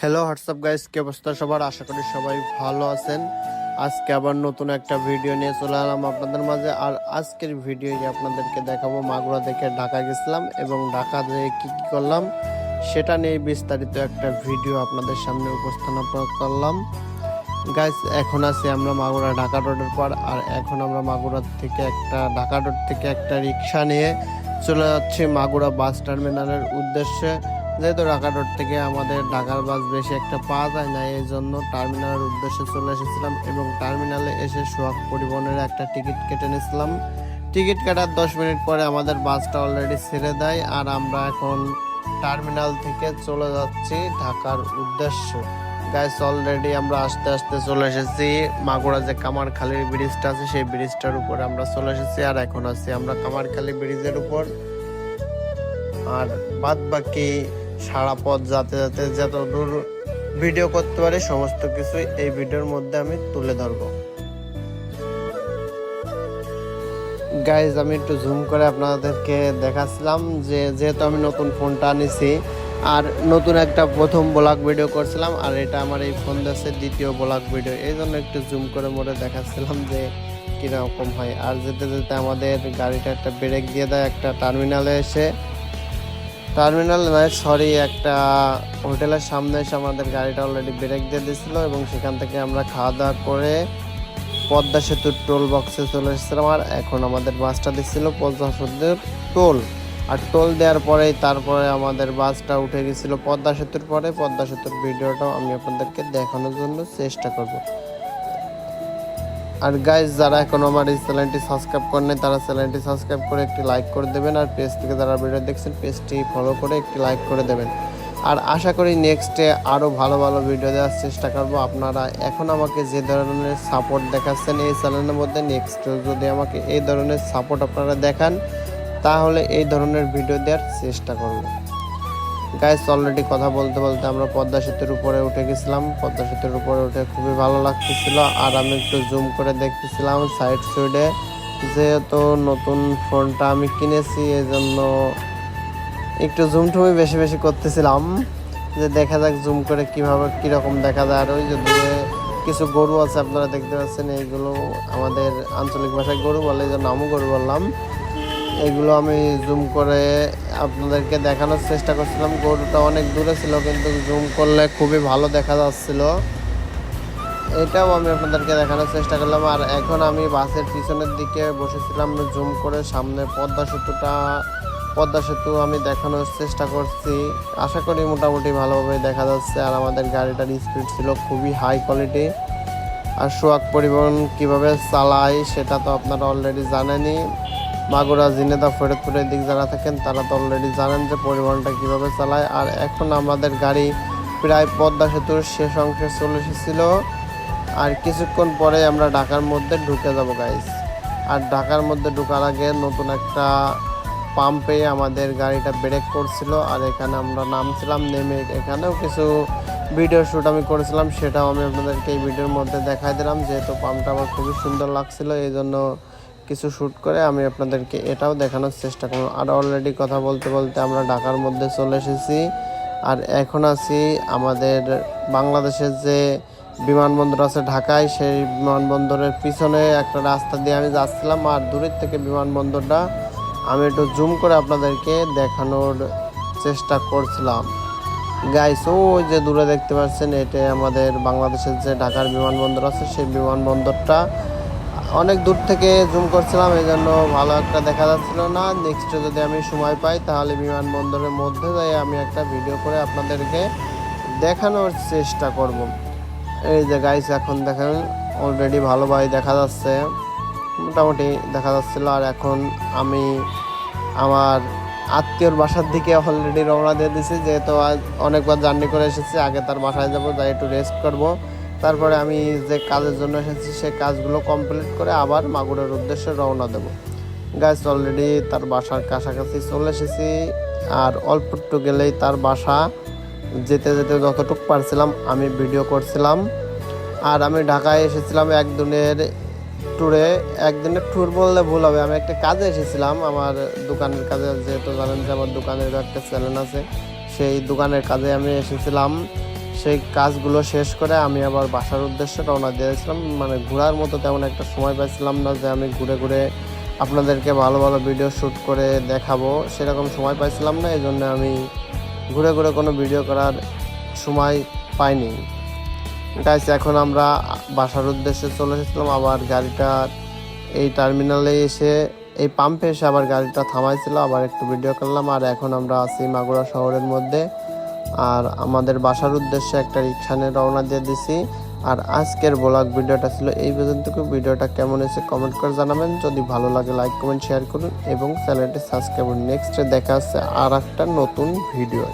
Hello WhatsApp guys কে অবস্থা সবার? আশা করি সবাই ভালো আছেন। আজকে আবার নতুন একটা ভিডিও নিয়ে চলে এলাম আপনাদের মাঝে। আর আজকের ভিডিও আপনাদেরকে দেখাবো মাগুরা থেকে ঢাকা গেছিলাম এবং ঢাকা যেয়ে কী কী করলাম, সেটা নিয়ে বিস্তারিত একটা ভিডিও আপনাদের সামনে উপস্থাপন করলাম। গাইস এখন আছি আমরা মাগুরা ঢাকা রোডের পর আর এখন আমরা মাগুরা থেকে একটা, ঢাকা রোড থেকে একটা রিক্সা নিয়ে চলে যাচ্ছি মাগুরা বাস টার্মিনালের উদ্দেশ্যে। যেহেতু ঢাকা রোড থেকে আমাদের ঢাকার বাস বেশি একটা পাওয়া যায় না, এই জন্য টার্মিনালের উদ্দেশ্যে চলে এসেছিলাম এবং টার্মিনালে এসে সোহাগ পরিবহনের একটা টিকিট কেটে নিয়েছিলাম। টিকিট কাটার দশ মিনিট পরে আমাদের বাসটা অলরেডি ছেড়ে দেয় আর আমরা এখন টার্মিনাল থেকে চলে যাচ্ছি ঢাকার উদ্দেশ্যে। গাইস অলরেডি আমরা আস্তে আস্তে চলে এসেছি। মাগুরা যে কামারখালীর ব্রিজটা আছে, সেই ব্রিজটার উপরে আমরা চলে এসেছি আর এখন আছি আমরা কামারখালী ব্রিজের উপর। আর বাদ বাকি সারা পথ যাতে যাতে যত দূর ভিডিও করতে পারি, সমস্ত কিছুই এই ভিডিওর মধ্যে আমি তুলে ধরবো। গাইজ আমি একটু জুম করে আপনাদেরকে দেখাচ্ছিলাম যে, যেহেতু আমি নতুন ফোনটা আনিছি, আর নতুন একটা প্রথম ব্লগ ভিডিও করছিলাম, আর এটা আমার এই ফোন দেশে দ্বিতীয় ব্লগ ভিডিও এই জন্য একটু জুম করে মোড়ে দেখাচ্ছিলাম যে, কীরকম হয়। আর যেতে যেতে আমাদের গাড়িটা একটা ব্রেক দিয়ে দেয়, একটা টার্মিনালে এসে টার্মিনাল নয় সরি, একটা হোটেলের সামনে এসে আমাদের গাড়িটা অলরেডি ব্রেক দিয়ে দিয়েছিল এবং সেখান থেকে আমরা খাওয়া দাওয়া করে পদ্মা সেতুর টোল বক্সে চলে এসেছিলাম আর এখন আমাদের বাসটা দিচ্ছিল পদ্মা সেতুর টোল আর টোল দেওয়ার পরেই তারপরে আমাদের বাসটা উঠে গেছিল পদ্মা সেতুর পরে। পদ্মা সেতুর ভিডিওটাও আমি আপনাদেরকে দেখানোর জন্য চেষ্টা করব। আর গাইজ যারা এখন আমার এই চ্যানেলটি সাবস্ক্রাইব করেন তারা চ্যানেলটি সাবস্ক্রাইব করে একটি লাইক করে দেবেন আর পেজ থেকে যারা ভিডিও দেখছেন পেজটি ফলো করে একটি লাইক করে দেবেন। আর আশা করি নেক্সটে আরও ভালো ভালো ভিডিও দেওয়ার চেষ্টা করব। আপনারা এখন আমাকে যে ধরনের সাপোর্ট দেখাচ্ছেন এই চ্যানেলের মধ্যে নেক্সট যদি আমাকে এই ধরনের সাপোর্ট আপনারা দেখান, তাহলে এই ধরনের ভিডিও দেওয়ার চেষ্টা করব। গাইস অলরেডি কথা বলতে বলতে আমরা পদ্মা সেতুর উপরে উঠে গেছিলাম। পদ্মা সেতুর উপরে উঠে খুবই ভালো লাগতেছিল। আর আমি একটু জুম করে দেখতেছিলাম সাইড সাইডে যেহেতু নতুন ফোনটা আমি কিনেছি এই জন্য একটু জুম টুমি বেশি বেশি করতেছিলাম। যে দেখা যাক জুম করে কীভাবে, কীরকম দেখা যায়। আর ওই যে দূরে কিছু গরু আছে, আপনারা দেখতে পাচ্ছেন, এইগুলো আমাদের আঞ্চলিক ভাষায় গরু বলে, এই জন্য আমি গরু বললাম। এগুলো আমি জুম করে আপনাদেরকে দেখানোর চেষ্টা করছিলাম। গরুটা অনেক দূরে ছিল, কিন্তু জুম করলে খুবই ভালো দেখা যাচ্ছিল। এটাও আমি আপনাদেরকে দেখানোর চেষ্টা করলাম। আর এখন আমি বাসের পিছনের দিকে বসেছিলাম জুম করে সামনে পদ্মা সেতুটা, পদ্মা সেতু আমি দেখানোর চেষ্টা করছি। আশা করি মোটামুটি ভালোভাবে দেখা যাচ্ছে। আর আমাদের গাড়িটার স্পিড ছিল খুবই হাই কোয়ালিটি আর সোয়াগ পরিবহন কীভাবে চালায় সেটা তো আপনারা অলরেডি জানেনই। মাগুরা, জিনেদা, ফরিদপুরের দিক যারা থাকেন, তারা তো অলরেডি জানেন যে পরিবহনটা কীভাবে চালায়। আর এখন আমাদের গাড়ি প্রায় পদ্মা সেতুর শেষ অংশে চলে এসেছিল। আর কিছুক্ষণ পরে আমরা ঢাকার মধ্যে ঢুকে যাব গাইস আর ঢাকার মধ্যে ঢোকার আগে নতুন একটা পাম্পে আমাদের গাড়িটা ব্রেক করছিল। আর এখানে আমরা নামছিলাম, নেমে এখানেও কিছু ভিডিও শ্যুট আমি করেছিলাম, সেটাও আমি আপনাদেরকে এই ভিডিওর মধ্যে দেখাই দিলাম। যেহেতু পাম্পটা আমার খুবই সুন্দর লাগছিল, এই জন্য কিছু শ্যুট করে আমি আপনাদেরকে এটাও দেখানোর চেষ্টা করব। আর অলরেডি কথা বলতে বলতে আমরা ঢাকার মধ্যে চলে এসেছি। আর এখন আছি আমাদের বাংলাদেশের যে বিমানবন্দর আছে ঢাকায়, সেই বিমানবন্দরের পিছনে একটা রাস্তা দিয়ে আমি যাচ্ছিলাম। আর দূরের থেকে বিমানবন্দরটা আমি একটু জুম করে আপনাদেরকে দেখানোর চেষ্টা করছিলাম। গাইস ওই যে দূরে দেখতে পাচ্ছেন এটা আমাদের বাংলাদেশের যে ঢাকার বিমানবন্দর আছে, সেই বিমানবন্দরটা অনেক দূর থেকে জুম করছিলাম এই জন্য ভালো একটা দেখা যাচ্ছিল না। নেক্সটে যদি আমি সময় পাই, তাহলে বিমানবন্দরের মধ্যে যাই, আমি একটা ভিডিও করে আপনাদেরকে দেখানোর চেষ্টা করব। এই যে গাইস এখন দেখেন অলরেডি ভালোভাবে দেখা যাচ্ছে। মোটামুটি দেখা যাচ্ছিল, আর এখন আমি আমার আত্মীয়র বাসার দিকে অলরেডি রওনা দিয়ে দিছি, যেহেতু আজ অনেকবার জার্নি করে এসেছি, আগে তার বাসায় যাব, যাই একটু রেস্ট করব। তারপরে আমি যে কাজের জন্য এসেছি, সেই কাজগুলো কমপ্লিট করে আবার মাগুরের উদ্দেশ্যে রওনা দেব। গাছ অলরেডি তার বাসার কাছাকাছি চলে এসেছি। আর অল্প একটু গেলেই তার বাসা। যেতে যেতে যতটুকু পারছিলাম, আমি ভিডিও করছিলাম। আর আমি ঢাকায় এসেছিলাম একদিনের ট্যুরে একদিনের ট্যুর বললে ভুল হবে, আমি একটা কাজে এসেছিলাম। আমার দোকানের কাজে, যেহেতু জানেন যে আমার দোকানের একটা চ্যানেল আছে, সেই দোকানের কাজে আমি এসেছিলাম। সেই কাজগুলো শেষ করে আমি আবার বাসার উদ্দেশ্যে রওনা দিয়েছিলাম। মানে ঘোরার মতো তেমন একটা সময় পাইছিলাম না যে আমি ঘুরে ঘুরে আপনাদেরকে ভালো ভালো ভিডিও শ্যুট করে দেখাবো সেরকম সময় পাইছিলাম না এই জন্য আমি ঘুরে ঘুরে কোনো ভিডিও করার সময় পাইনি। গাইস এখন আমরা বাসার উদ্দেশ্যে চলে এসেছিলাম, আবার গাড়িটা এই টার্মিনালে এসে, এই পাম্পে এসে আবার গাড়িটা থামাইছিল, আবার একটু ভিডিও করলাম, আর এখন আমরা আছি মাগুরা শহরের মধ্যে। আর আমাদের বাসার উদ্দেশ্যে একটা রিক্সা নিয়ে রওনা দিয়ে দিছি। আর আজকের ব্লগ ভিডিওটা ছিল এই পর্যন্ত ভিডিওটা কেমন হয়েছে কমেন্ট করে জানাবেন। যদি ভালো লাগে লাইক কমেন্ট শেয়ার করুন এবং চ্যানেলটি সাবস্ক্রাইব করুন। নেক্সটে দেখা হচ্ছে আর একটা নতুন ভিডিও